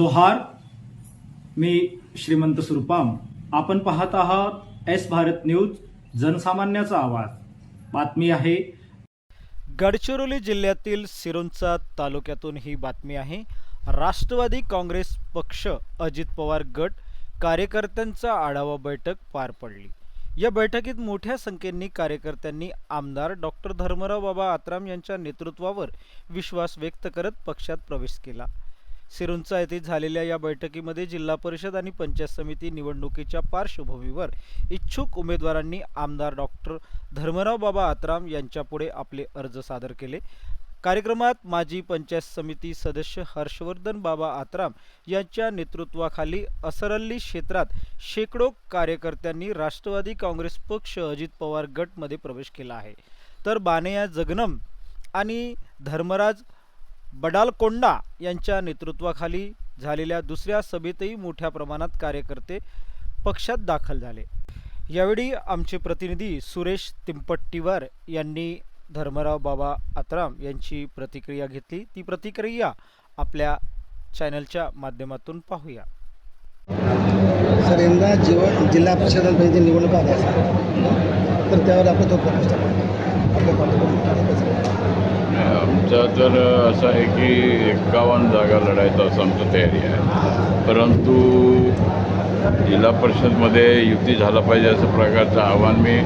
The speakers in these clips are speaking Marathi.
जोहार मी श्रीमंत सुरपाम. आपण पाहत आहात एस भारत न्यूज जनसामान्याचा आवाज. बातमी आहे. गडचिरोली जिल्ह्यातील सिरोंचा तालुक्यातून ही बातमी आहे. राष्ट्रवादी काँग्रेस पक्ष अजित पवार गट कार्यकर्त्यांचा आढावा बैठक पार पडली. या बैठकीत मोठ्या संख्येने कार्यकर्त्यांनी आमदार डॉक्टर धर्मराव बाबा आत्राम यांच्या नेतृत्वावर विश्वास व्यक्त करत पक्षात प्रवेश केला. सिरुंचा येथे झालेल्या या बैठकीमध्ये जिल्हा परिषद आणि पंचायत समिती निवडणुकीच्या पार्श्वभूमीवर इच्छुक उमेदवारांनी आमदार डॉक्टर धर्मराव बाबा आत्राम यांच्यापुढे आपले अर्ज सादर केले. कार्यक्रमात माजी पंचायत समिती सदस्य हर्षवर्धन बाबा आत्राम यांच्या नेतृत्वाखाली असरल्ली क्षेत्रात शेकडो कार्यकर्त्यांनी राष्ट्रवादी काँग्रेस पक्ष अजित पवार गटमध्ये प्रवेश केला आहे. तर बानेया जगनम आणि धर्मराज बडालकोंडा यांच्या नेतृत्वाखाली झालेल्या दुसऱ्या सभेतही मोठ्या प्रमाणात कार्यकर्ते पक्षात दाखल झाले. यावेळी आमचे प्रतिनिधी सुरेश तिंपट्टीवार यांनी धर्मराव बाबा आत्राम यांची प्रतिक्रिया घेतली. ती प्रतिक्रिया आपल्या चॅनलच्या माध्यमातून पाहूया. सर यंदा जीव जिल्हा परिषद म्हणजे निवडणूक आल्या असतात तर त्यावर आपण तो प्रकाश टाकला. आपल्या आमचा तर असं आहे की एक्कावन्न जागा लढायचं असं आमचं तयारी आहे. परंतु जिल्हा परिषदमध्ये युती झाला पाहिजे असं प्रकारचं आव्हान मी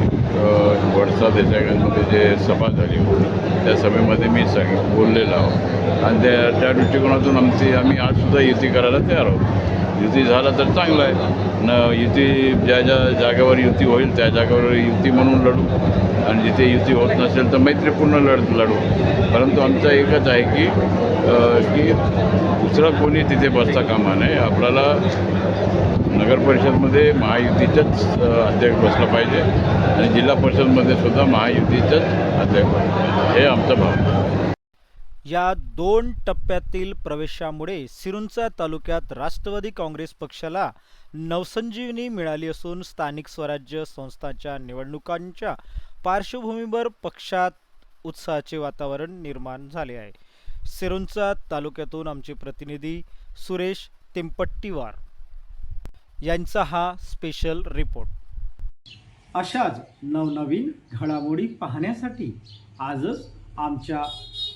वडसा देसाईगंजमध्ये जे सभा झाली होती त्या सभेमध्ये मी सांग बोललेलो आहोत. आणि त्या त्या दृष्टिकोनातून आमची आम्ही आजसुद्धा युती करायला तयार आहोत. युती झाला तर चांगलं आहे. न युती ज्या ज्या जागेवर युती होईल त्या जागेवर युती म्हणून लढू. आणि जिथे युती होत नसेल तर मैत्रीपूर्ण लढ लढू. परंतु आमचं एकच आहे की की दुसरा कोणी तिथे बसता कामा नये. आपल्याला नगर परिषदमध्ये महायुतीचंच अध्यक्ष बसलं पाहिजे. आणि जिल्हा परिषदमध्ये सुद्धा महायुतीचंच अध्यक्ष. हे आमचं भाव आहे. या दोन टप्प्यातील प्रवेशामुळे सिरुंचा तालुक्यात राष्ट्रवादी काँग्रेस पक्षाला नवसंजीवनी मिळाली असून स्थानिक स्वराज्य संस्थांच्या निवडणुकांच्या पार्श्वभूमीवर पक्षात उत्साहाचे वातावरण निर्माण झाले आहे. सिरुंचा तालुक्यातून आमचे प्रतिनिधी सुरेश तिंपट्टीवार यांचा हा स्पेशल रिपोर्ट. अशाच नवनवीन घडामोडी पाहण्यासाठी आजच आमच्या